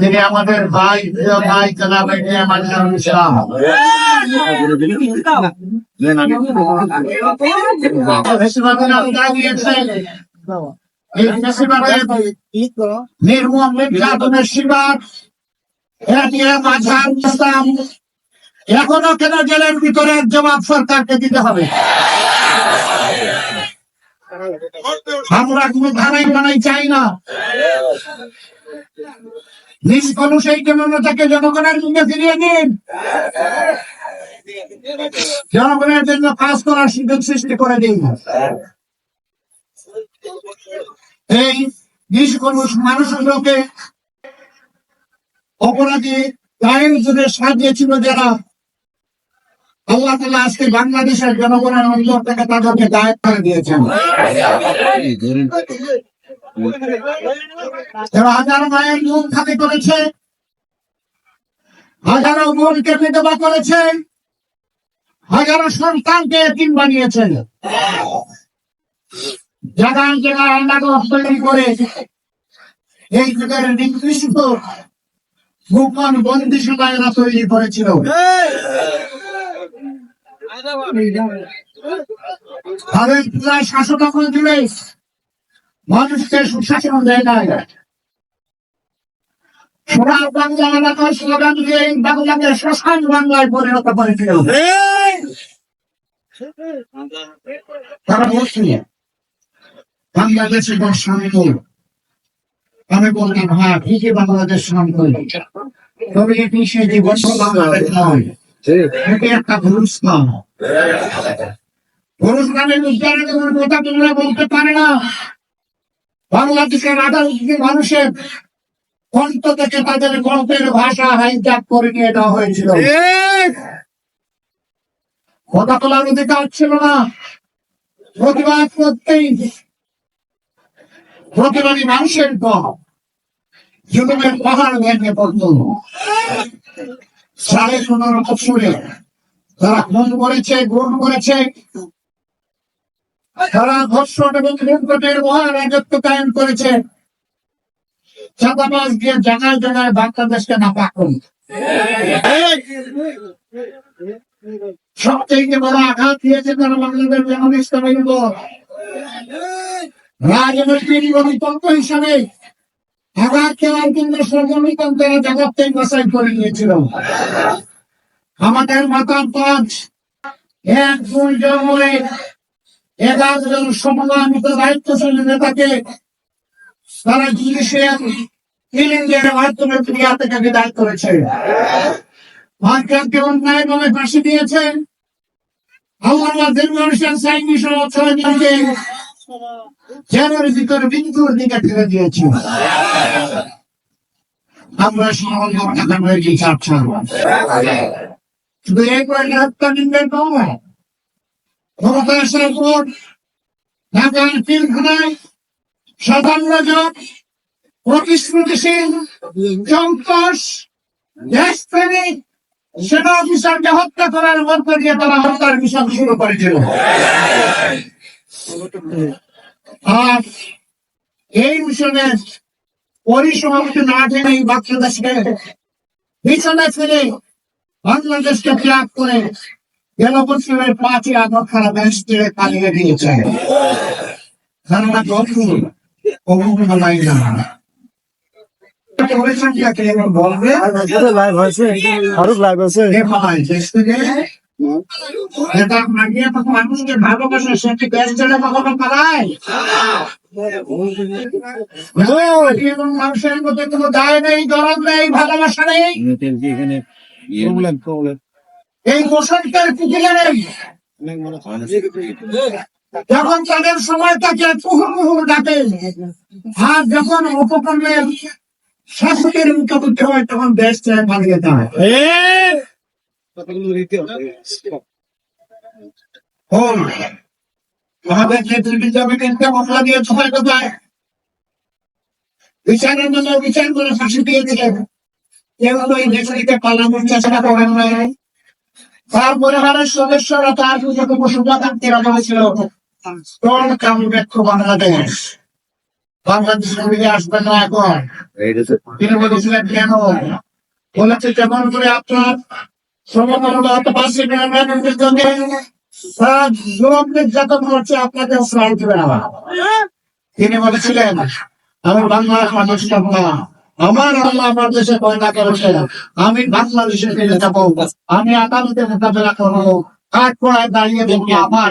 তিনি আমাদের ভাই ভাই জানাব ইসলাম নির্মম এখনও কেন জেলের ভিতরে জবাব সরকারকে দিতে হবে? আমরা কোনো ধারাই বানাই চাই না। নিষ্কলু সেই জনতাকে জনগণের জন্য ফিরিয়ে দিন। জনগণের জন্য কাজ করার সুযোগ সৃষ্টি করে দিন। এই নিষ্কলু মানুষগুলোকে অপরাধী গায়ের জন্য সাজিয়েছিল যারা আল্লাহ তালা আজকে বাংলাদেশের জনগণের অন্তর থেকে তাদেরকে করে দিয়েছেন। হাজারো মায়ের খালি করেছে, হাজারো বোনকে বিধবা করেছে, হাজারো সন্তানকে এতিম বানিয়েছে। জায়গায় জায়গায় নাটক তৈরি করে, এই যুগের গোপন তৈরি করেছিল। তাদের শাসক আমল জুড়ে মানুষকে সুশাসন দেয় বাংলা এলাকায় স্লোগান দিয়ে বাংলাকে শ্মশান বাংলায় পরিণত করেছিল। তারা বলছিল বাংলাদেশে শান্ত আমি বললাম হ্যাঁ ঠিকই বাংলাদেশ শান্ত তবে এটি সে জীবন বাংলাদেশ নয় এটি একটা ভুলস্থান ভুলস্থানের বিচারে তোমার কথা তোমরা বলতে পারে না। বাংলাদেশের আদালত মানুষের কণ্ঠ থেকে তাদের গল্পের ভাষা হাইজ্যাক করে নিয়ে দেওয়া হয়েছিল। কথা তোলার অধিকার ছিল না। প্রতিবাদ করতেই প্রতিবাদী মানুষের পর জুলুমের পাহাড় ভেঙে পড়ত। সাড়ে পনেরো বছরে তারা খুন করেছে গুণ করেছে। তারা ধর্ষণ এবং লুণ্ঠনের মহান রাজত্ব কায়েম করেছে। চাঁদাবাজ দিয়ে জায়গায় জায়গায় বাংলাদেশকে নাপাক করি সবথেকে বড় আঘাত দিয়েছে তারা বাংলাদেশ যেমন ইসলামী রাজনৈতিক গণতন্ত্র হিসাবে আঘাত খেলার কিন্তু সর্বনিতন্ত্রের জগৎটাই বাছাই করে নিয়েছিল আমাদের পাঁচ এক দুই জন্মে এগারো জন সম্মানিত দায়িত্বশীল নেতাকে তারা জুডিশিয়াল কিলিংয়ের মাধ্যমে ক্রিয়া থেকে বিদায় করেছে। মার্কারকে অন্যায়ভাবে ফাঁসি দিয়েছে? আল্লাহ দীর্ঘ সাইনি সহ ছয় জনকে ভিতরে মৃত্যুর দিকে ঠেলে দিয়েছি। আমরা হয়েছি চার এই কয়েক হত্যা নিন্দে নয় ক্ষমতায় আসার পর ঢাকার পিলখানায় সাধারণ জন প্রতিশ্রুতিশীল চম্পাস দেশপ্রেমিক সেনা অফিসারকে হত্যা করার মধ্য দিয়ে তারা হত্যার মিশন শুরু করেছিল আর এই মিশনের পরিসমাপ্তি না জেনে এই বাংলাদেশকে পিছনে ফিরে বাংলাদেশকে ত্যাগ করে গেল বছরের পাঁচই খারাপ দেশ থেকে পালিয়ে দিয়েছে অবহেলাই না বলবে? এটা মাগিয়ে তো মানুষকে ভালোবাসে সে কি দেশ ছেড়ে কখনো পালায়? মানুষের মধ্যে কোনো দায় নেই দরদ নেই ভালোবাসা নেই। প্রবলেম প্রবলেম এই বসন্তের পুকুরে নেই। যখন তাদের সময় তাকে ডাকে আর যখন উপকরণের শাসকের মুখোমুখি হয় তখন দেশ ছেড়ে পালিয়ে যায়। হল আমাদের দুর্নীতি জমিকে মশলা দিয়ে ছয় কোথায়? বিচারের জন্য বিচার করে ফাঁসি দিয়ে দিলেন। এগুলো এই দেশ থেকে চেষ্টা করেন নাই তার পরিবারের সদস্যরা তার পুজোকে পশুপাতান্তি রাখা হয়েছিল। কোন কামব্যাক্ষ বাংলাদেশ? বাংলাদেশের দিকে আসবে না এখন। তিনি বলেছিলেন বলেছে করে আপনার করছে আপনাকে তিনি বলেছিলেন, আমি বাংলার মানুষ না আমার আল্লাহ আমার দেশে পয়দা করেছে আমি বাংলাদেশে ফিরে যাব। আমি আদালতে মোকাবেলা করব। কাঠ পড়ায় দাঁড়িয়ে আমার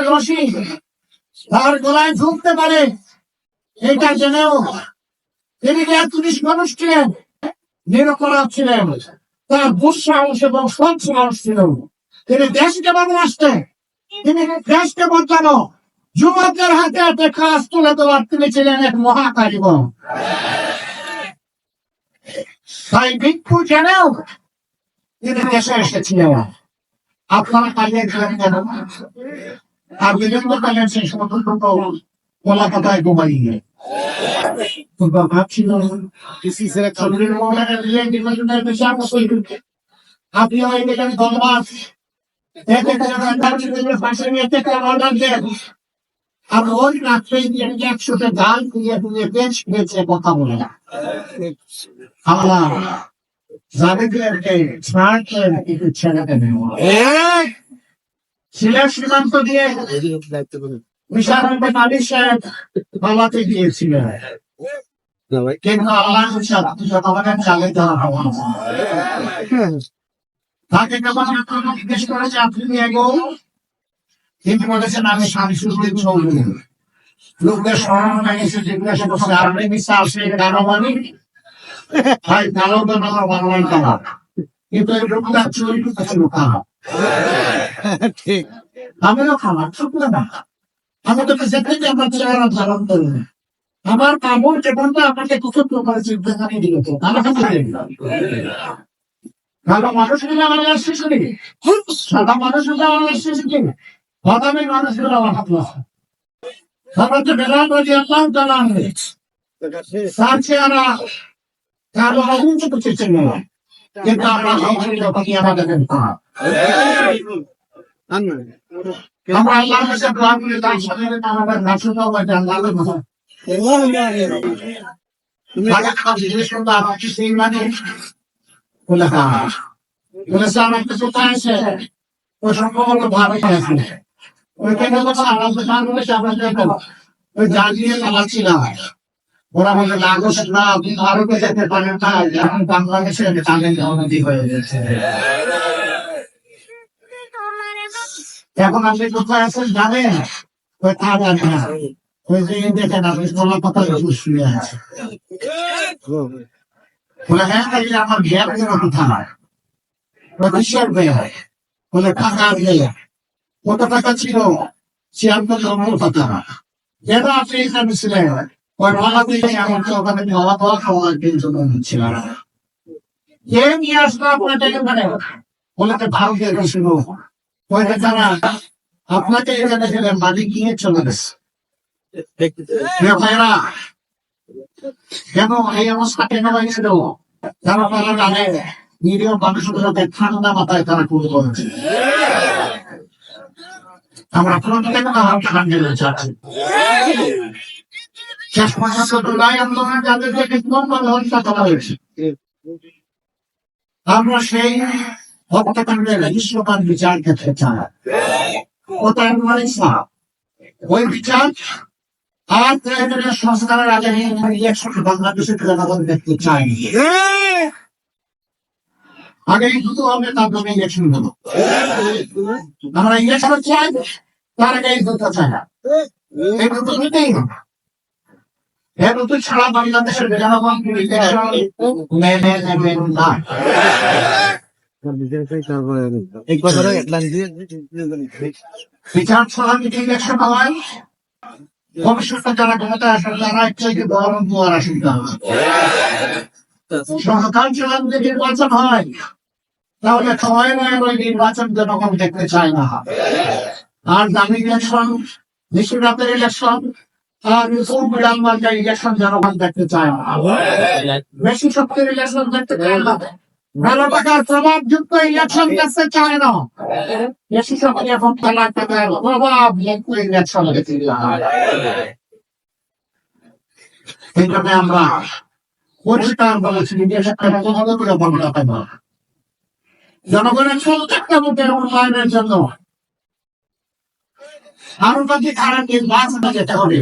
রশি তার গলায় ঝুঁকতে পারে। এটা তিনি পুলিশ ছিলেন। তার দুঃসাহস এবং সৎ সাহস ছিল। তিনি দেশকে ভালোবাসতেন তিনি দেশকে বাঁচানো যুবকদের হাতে হাতে কাজ তুলে দেওয়ার তিনি ছিলেন এক মহাকারিব তাই ভিক্ষু জেনেও তিনি দেশে এসেছিলেন। আপনারা পালিয়ে গেলেন কেন আর বিভিন্ন কালের সেই সমস্ত ঘুমাইয়ে বেশি আকর্ষণ করছে আপনি নিয়ে অর্ডার দেন। আর ওই রাত্রে গিয়ে একসাথে গান দিয়ে দিয়ে বেশ কথা বলে না আমরা যাদেরকে স্মার্ট কিছু ছেড়ে দেবে সিলেট সীমান্ত দিয়ে কিন্তু আল্লাহ জনগণের চালে দেওয়া হওয়া তাকে আক্রমণ জিজ্ঞেস করেছে আপনি এগো? কিন্তু বলেছেন আমি শামসুদ্দিন চৌধুরী লোকদের স্মরণ জিজ্ঞাসা করছে আপনি মিশা আসলে কারও মানে ভাই কালো তো না বাংলায় কালা। কিন্তু এই লোকটা চুরি ছিল কালা ঠিক। আমিও খাবার শুক্র না। আমি তো যেতে যে আমার চেহারা ধারণ করি না। আমার কামড় যেমনটা আমাকে কুকুর করে চিন্তাখানি দিয়েছে তারা কাছে ভালো মানুষ হলে আমাদের আসছে শুনি সাদা মানুষ হলে আমাদের আসছে শুনি বাদামি মানুষ হলে আমার হাত লাগছে তারপর তো বেলা করে আল্লাহ তালা তার চেহারা কারও আগুন চোখে চেয়েছে না কিন্তু আমরা হাউসের যখন আমাদের আমরা আল্লাহর কাছে দোয়া করি তার সাথে আমাদের নাচুটাও বা জানলাও না ভালো কাজ জিজ্ঞেস করল আমার কি সেই মানে বলে স্যার আমার কিছু আছে ও সম্ভবত দেখো ওই জ্বালিয়ে চালাচ্ছি না ওরা আপনি ভারতে যেতে পারেন না, এখন বাংলাদেশে তাদের এখন আপনি কোথায় আছেন জানেন? ওই তা ওই যে দেখেন, আপনি কোনো কথা শুয়ে আছে বলে হ্যাঁ আমার গ্যাপ যেন ব্যয় বলে টাকা দিয়ে কত টাকা ছিল? ছিয়াত্তর নম্বর টাকা যেন আপনি এখানে ছিলেন। ওই ভাড়া দিয়ে ওখানে খাওয়া দাওয়া খাওয়ার কিন্তু ছিল না। কে নিয়ে আসলো আপনার মানে তো ভারতীয় ছিল ওই আপনাকে এখানে মালিক গিয়ে চলে গেছে। ভাইরা। কেন এই অবস্থা কেন হয়েছিল তারা তারা জানে, নিরীহ মানুষগুলোকে ঠান্ডা মাথায় তারা পুরো করেছে আমরা প্রত্যেক হামকে রয়েছে আছি শেষ পর্যন্ত জুলাই আন্দোলন যাদেরকে হত্যা করা হয়েছে আমরা সেই হত্যাকাণ্ডের বিশ্বকার বিচার ক্ষেত্রে চাই ওটা মানে সাপ ওই বিচার আর প্রয়োজনীয় সংস্কারের আগে বাংলাদেশের জনগণ দেখতে চাই। আগে হবে তারপরে ইলেকশন হলো আমরা ইলেকশন চাই তার আগে এই দুটো চাই না। এই দুটো নিতেই হবে। এই দুটো ছাড়া বাংলাদেশের জনগণ ইলেকশন মেনে নেবেন না। এক বছর হেডলাইন বিচার ছাড়া যদি ইলেকশন হয় ভবিষ্যতে যারা ক্ষমতা আসবে, তারা দুয়ার সরকার নির্বাচন হয়, তাহলে ওই নির্বাচন জনগণ দেখতে চায় না। আর দামি ইলেকশন নিশু রাতের ইলেকশন আর বিড়াল মার্কা ইলেকশন জনগণ দেখতে চায় না। বেশি শক্তির ইলেকশন দেখতে চায় না। ভালো টাকার ইলেকশন দেখতে চায় না বেশি শক্তি এখন খেলার টাকার ইলেকশন এই জন্য আমরা পরিষ্কার বলেছি যে একটা ভালো করে হবে জনগণের উন্নয়নের জন্য আরও বাকি খারাপ নির্বাচনে যেতে হবে।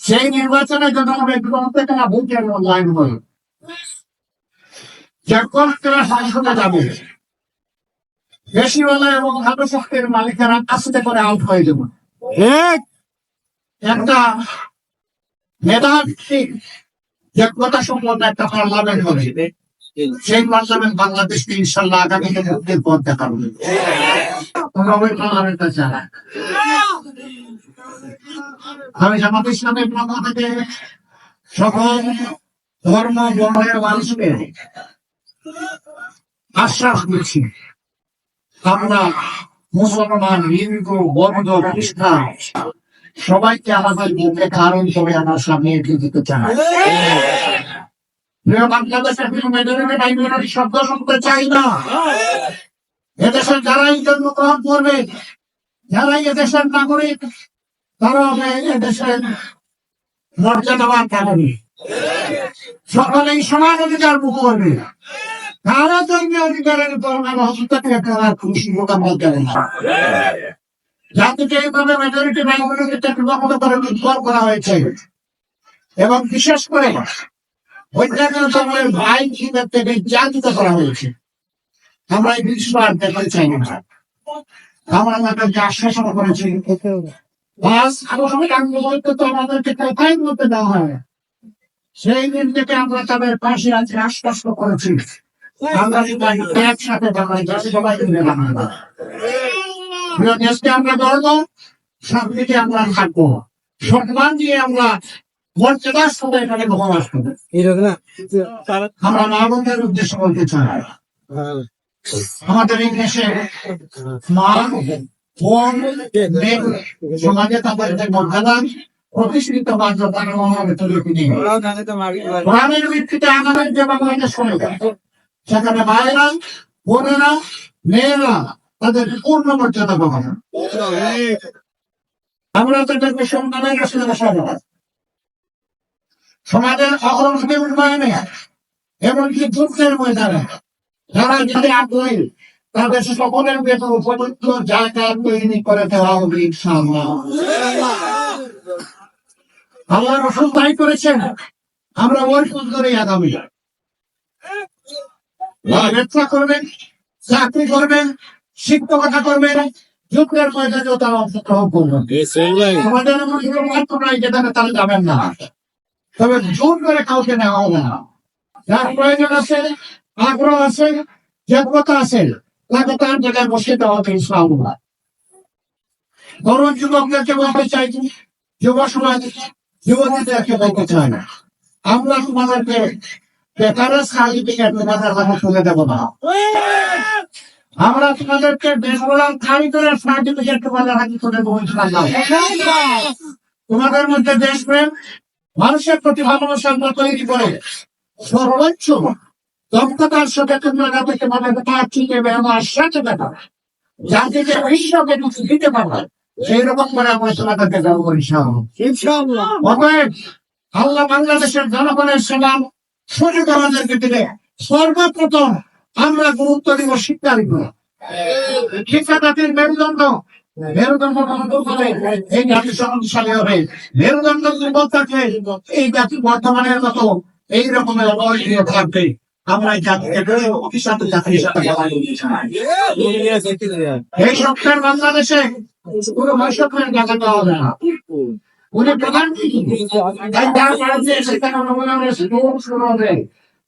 সেই নির্বাচনের জন্য আমাদের প্রত্যেকটা ভোটের মূল্যায়ন হবে যখন তারা যাবে। বেশিওয়ালা এবং ভালো শক্তির মালিকেরা আস্তে করে আউট হয়ে যাবে। একটা মেধাভিত্তিক যোগ্যতা সম্পন্ন একটা পার্লামেন্ট হবে, সেই পার্লামেন্ট বাংলাদেশকে ইনশাল্লাহ আগামী দিনে মুক্তির পথ আমি জামাত ইসলামের পক্ষ থেকে সকল ধর্ম বর্ণের মানুষকে আশ্বাস দিচ্ছি। আমরা মুসলমান, হিন্দু, বৌদ্ধ, খ্রিস্টান, সবাইকে আমাদের বুকে কারণ করে আমার সামনে এগিয়ে দিতে চাই শব্দ শুনতে চাই না। এদেশের যারাই জন্মগ্রহণ করবে, যারাই এদেশের অধিকার ভোগ করবে। করার খুশি মোকাবিলা করে না জাতিকে এইভাবে মেজরিটি বিভক্ত করে দুর্বল করা হয়েছে এবং বিশেষ করে ভাই হিসেবে নির্যাতিত করা হয়েছে আমরা এই বিশ্ব আর দেখতে চাই না আমরা তাদেরকে আশ্বাসন করেছি আমাদেরকে কোথায় হয় সেই দিন থেকে আমরা তাদের পাশে আছি আশ্বস্ত করেছি। আমরা সবাই একসাথে মিলে দেশকে আমরা শান্তিতে আমরা থাকব সম্মান দিয়ে আমরা মর্যাদার এখানে বসবাস করব আমরা মা উদ্দেশ্য বলতে চাই। আমাদের এই দেশে মা বোন সমাজে তাদের যে মর্যাদা প্রতিষ্ঠিত কোরআনের ভিত্তিতে আমাদের যে বাংলাদেশ সেখানে মায়েরা বোনেরা তাদের পূর্ণ মর্যাদা আমরা তাদেরকে সন্তানের কাছে সমাজের অগ্রগতি উন্নয়নে এমনকি যুদ্ধের ময়দানে, যারা যদি আগ্রহী, তাদের সকলের বেতন উপযুক্ত জায়গা তৈরি করে দেওয়া হবে আল্লাহ রসুল তাই করেছেন। আমরা ওই সুন্দরই আগামী ব্যবসা করবেন চাকরি করবেন শিক্ষকতা করবেন যুদ্ধের ময়দানেও তারা অংশগ্রহণ করবেন। আমাদের নাই যেখানে তারা যাবেন না। তবে জোর করে কাউকে নেওয়া হবে না। যার প্রয়োজন আছে আগ্রহ আছে যোগ্যতা আছে তাকে তার জায়গায় বসে দেওয়া হবে ইসলামুল্লাহ তরুণ যুবকদেরকে বলতে চাই যুব সমাজ যুবতীদেরকে বলতে চাই না আমরা তোমাদেরকে বেকারের সার্টিফিকেট তোমাদের হাতে তুলে দেবো না। আমরা তোমাদেরকে বেসরকার কারিগরের সার্টিফিকেট তোমাদের হাতে তুলে দেবো তোমাদের মধ্যে দেশপ্রেম মানুষের প্রতি ভালোবাসার মতো তৈরি করে সর্বোচ্চ দক্ষতার সাথে তোমরা যাতে তোমাদের কাজ থেকে ব্যবহার সাথে জাতিকে বিশ্বকে কিছু দিতে পারবে সেই রকম করে আমরা তোমাদেরকে দেবো ইনশাআল্লাহ। অতএব আল্লাহ বাংলাদেশের জনগণের সেবা সুযোগ আমাদেরকে দিলে সর্বপ্রথম আমরা গুরুত্ব দিব শিক্ষা দিব শিক্ষা জাতির মেরুদণ্ড এই এই মতো এই রকমের থাকবে। আমরা এই সপ্তাহের বাংলাদেশে কোনো জায়গা দেওয়া হবে না। উনি প্রধানমন্ত্রী সেখানে সুযোগ শুরু হবে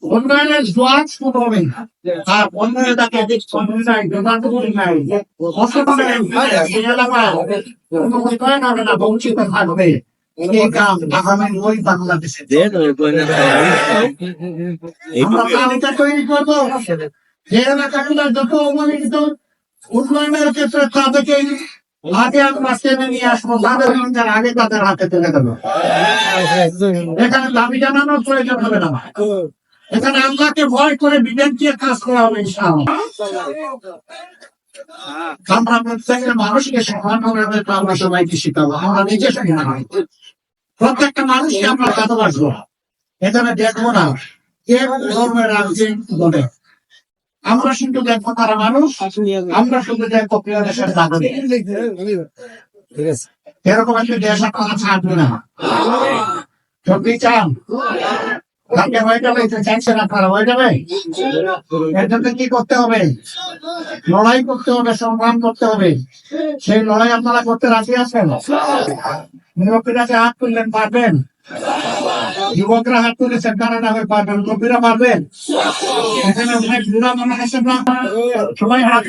উন্নয়নের জোয়ার শুরু হবে আর তাকে উন্নয়ন হবে না বঞ্চিত থাকবে যে যত অবহেলিত উন্নয়নের ক্ষেত্রে তাদেরকে হাতে আমি মাছকে নিয়ে আসব আগে তাদের হাতে দেবো। এখানে দাবি জানানোর প্রয়োজন হবে না এখানে ভয় করে কাজ করা হবে আমরা মানুষকে আমরা সবাইকে শিখাবো, আমরা নিজে সমান হই। প্রত্যেকটা মানুষকে আমরা ভালোবাসবো। এখানে দেখব না, কে ধর্মের রাজ্যে বলে? আমরা শুধু দেখব তারা মানুষ আমরা শুধু দেখব প্রিয় দেশের নাগরিক। এরকম একটা দেশ আপনারা ছাড়বে না। সত্যি চান? হয়ে যাবে চাইছেন আপনারা হয়ে যাবে? জন্য কি করতে হবে? লড়াই করতে হবে সংগ্রাম করতে হবে। সেই লড়াই আপনারা করতে রাজি আছেন? হাত তুললেন পারবেন? যুবকরা হাত তুলেছেন তারা না হয়ে পারবেন মুরব্বীরা পারবেন এখানে অনেক আছেন না সবাই হাত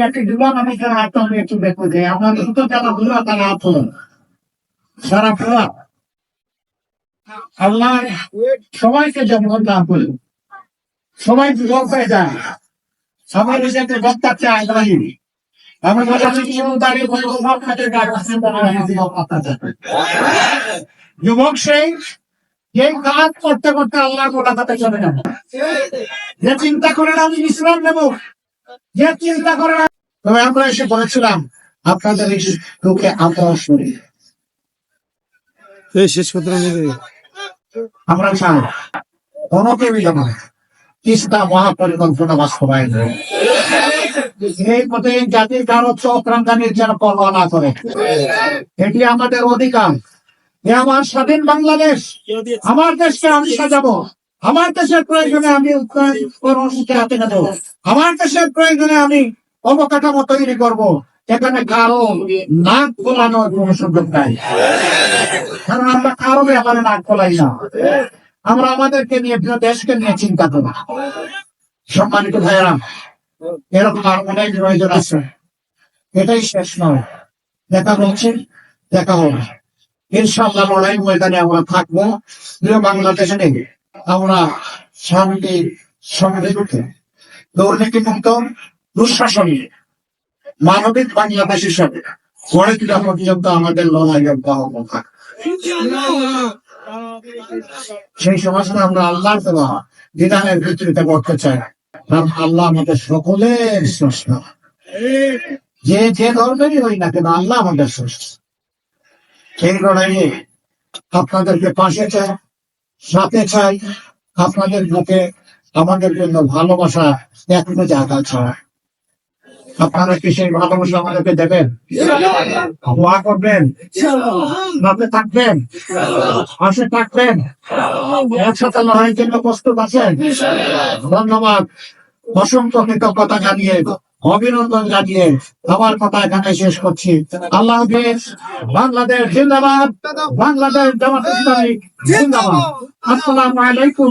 একটি যুবা মানুষের হাত আমি একটু দেখব যে আমার দুটো যারা যুবা তারা হাত সারা ফেলা আল্লাহ সবাইকে করুন সবাই যুবক হয়ে যায় সবাই নিজেকে বক্তা চায় আমি দাঁড়িয়ে বলব হয় যুবক সেই যে কাজ করতে করতে আল্লাহ গোলাকাতে চলে যাবে। যে চিন্তা করে না আমি বিশ্রাম নেব। যে চিন্তা করে না তবে আমরা এসে বলেছিলাম আপনাদের লোকে এই শেষ করতে আমরা চাই অনকে বিলম্ব তিস্তা মহাপরিকল্পনা বাস্তবায়ন হোক। এই পথে জাতির কারও চক্রান্তানির যেন পরোয়া না করে। এটি আমাদের অধিকার। এ আমার স্বাধীন বাংলাদেশ। আমার দেশকে আমি সাজাবো। আমার দেশের প্রয়োজনে আমি উন্নয়ন কর্মসূচি হাতে আমার দেশের প্রয়োজনে আমি অবকাঠামো তৈরি করব। এখানে কারও নাক খোলানোর কোনো সুযোগ নাই। কারণ আমরা কারও ব্যাপারে নাক খোলাই না। আমরা আমাদেরকে নিয়ে প্রিয় দেশকে নিয়ে চিন্তা করি সম্মানিত ভাইয়েরা, এরকম আর অনেক প্রয়োজন আছে। এটাই শেষ নয়। দেখা হচ্ছে, দেখা হবে। ইনশাল্লাহ লড়াই ময়দানে আমরা থাকব। বাংলাদেশে নেই, আমরা শান্তি, সমৃদ্ধ দুর্নীতি মুক্ত, দুঃশাসন, মানবিক বাংলাদেশ হিসাবে গড়ে তোলা পর্যন্ত আমাদের লড়াই অব্যাহত থাকবে সেই সমাজটা আমরা আল্লাহর দেওয়া, বিধানের ভিত্তিতে করতে চাই। কারণ আল্লাহ আমাদের সকলের স্রষ্ট। যে যে ধর্মেরই হই না কেন, আল্লাহ আমাদের স্রষ্ট। লড়াইয়ে আপনাদেরকে পাশে চাই, সাথে চাই, আপনাদের বুকে আমাদের জন্য ভালোবাসা এখনও জায়গা ছয় আপনারা কি সেই ভালোবাসা আমাদেরকে দেবেন? দোয়া করবেন? সাথে থাকবেন? পাশে থাকবেন? একসাথে লড়াইয়ের জন্য প্রস্তুত আছেন? ধন্যবাদ। অসংখ্য কৃতজ্ঞতা জানিয়ে অভিনন্দন জানিয়ে আমার কথা এখানে শেষ করছি। আল্লাহ বাংলাদেশ জিন্দাবাদ। বাংলাদেশ জামাত ইসলামিক জিন্দাবাদ। আসসালামু আলাইকুম